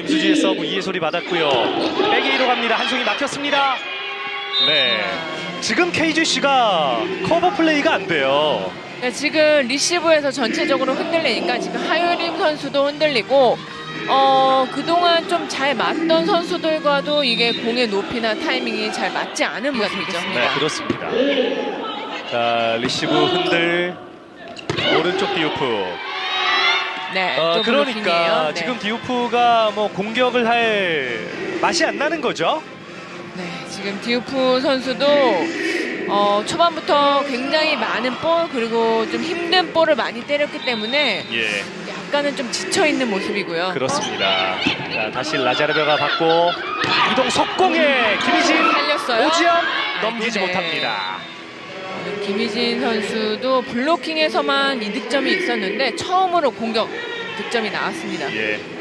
김수지의 서브 이해 소리 받았고요. 백이로 갑니다. 한송이 막혔습니다. 네. 지금 KGC가 커버 플레이가 안 돼요. 네, 지금 리시브에서 전체적으로 흔들리니까 지금 하유림 선수도 흔들리고 어 그동안 좀 잘 맞던 선수들과도 이게 공의 높이나 타이밍이 잘 맞지 않은 모습이죠. 네, 그렇습니다. 자, 리시브 흔들 오른쪽 디우프. 네, 어, 또 그러니까 블로킹이에요. 네. 지금 디우프가 뭐 공격을 할 맛이 안 나는 거죠. 네, 지금 디우프 선수도 어, 초반부터 굉장히 많은 볼 그리고 좀 힘든 볼을 많이 때렸기 때문에 예, 약간은 좀 지쳐 있는 모습이고요. 그렇습니다. 자, 다시 라자르베가 받고 이동 속공에 김희진 살렸어요. 오지영 넘기지 네. 못합니다. 김희진 선수도 블로킹에서만 이득점이 있었는데 처음으로 공격 득점이 나왔습니다. 예.